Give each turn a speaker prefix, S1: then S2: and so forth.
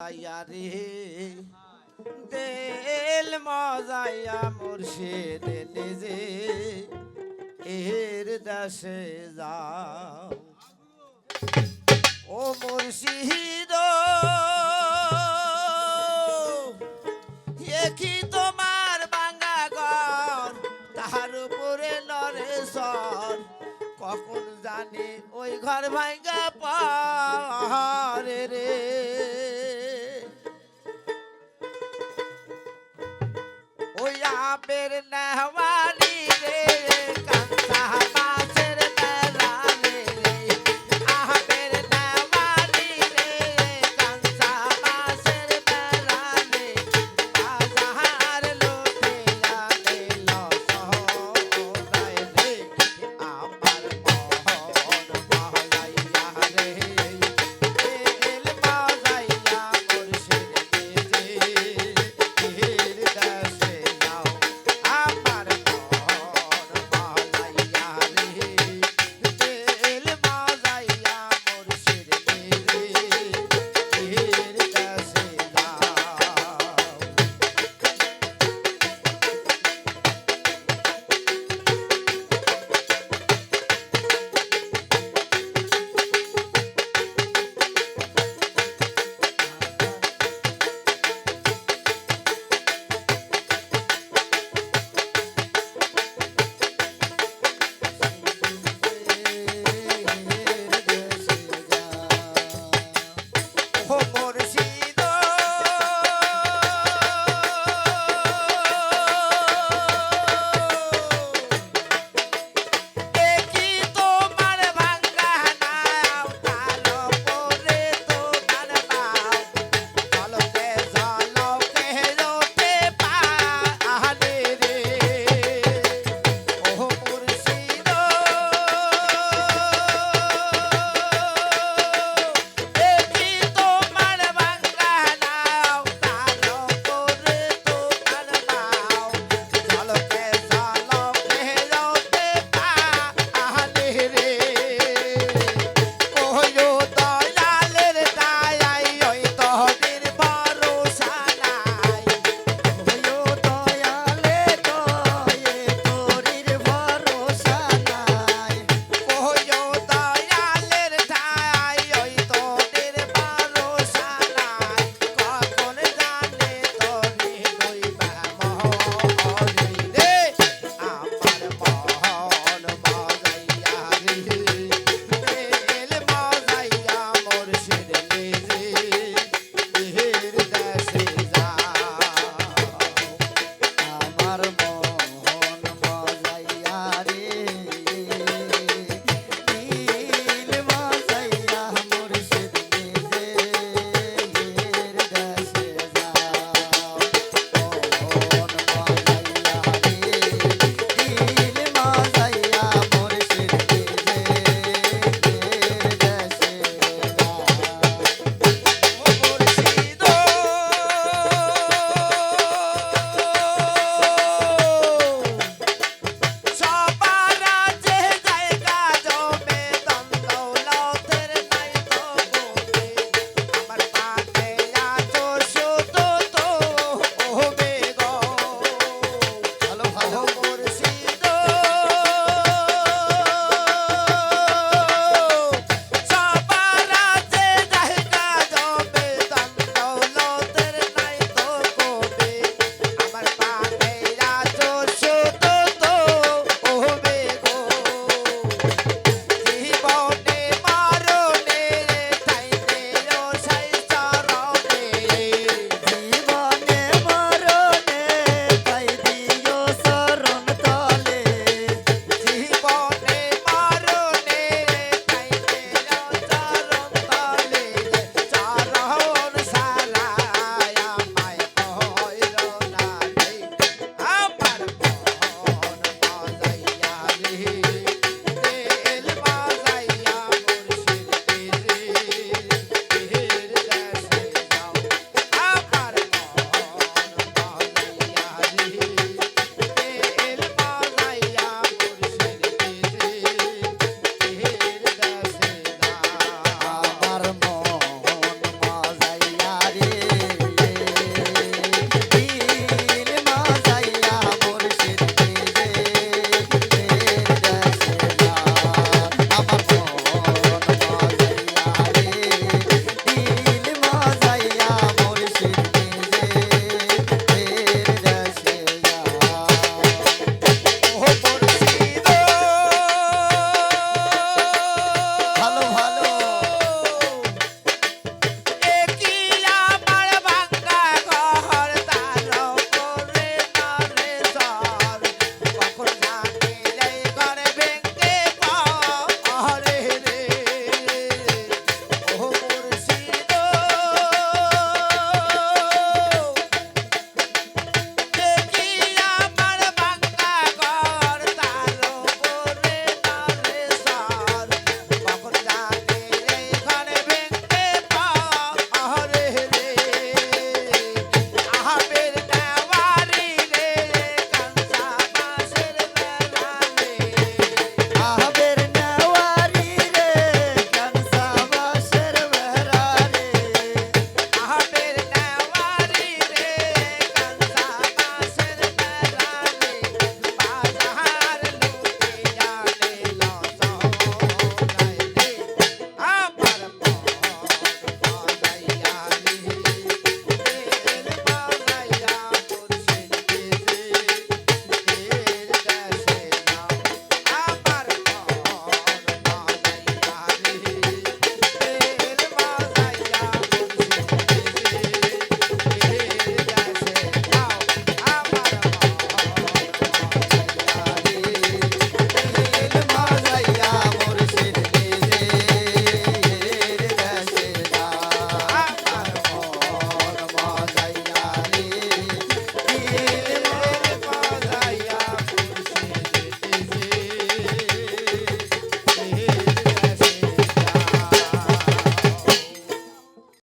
S1: রে। দেল মজাইয়া মুর্শিদ নিজে। এর দাসে যাও। ও মুর্শিদ কি তোমার বাঙ্গা ঘর তাহার উপরে নরে সর কখন জানি ওই ঘর ভাঙ্গা পারে রে। ওই আপের নেওয়ার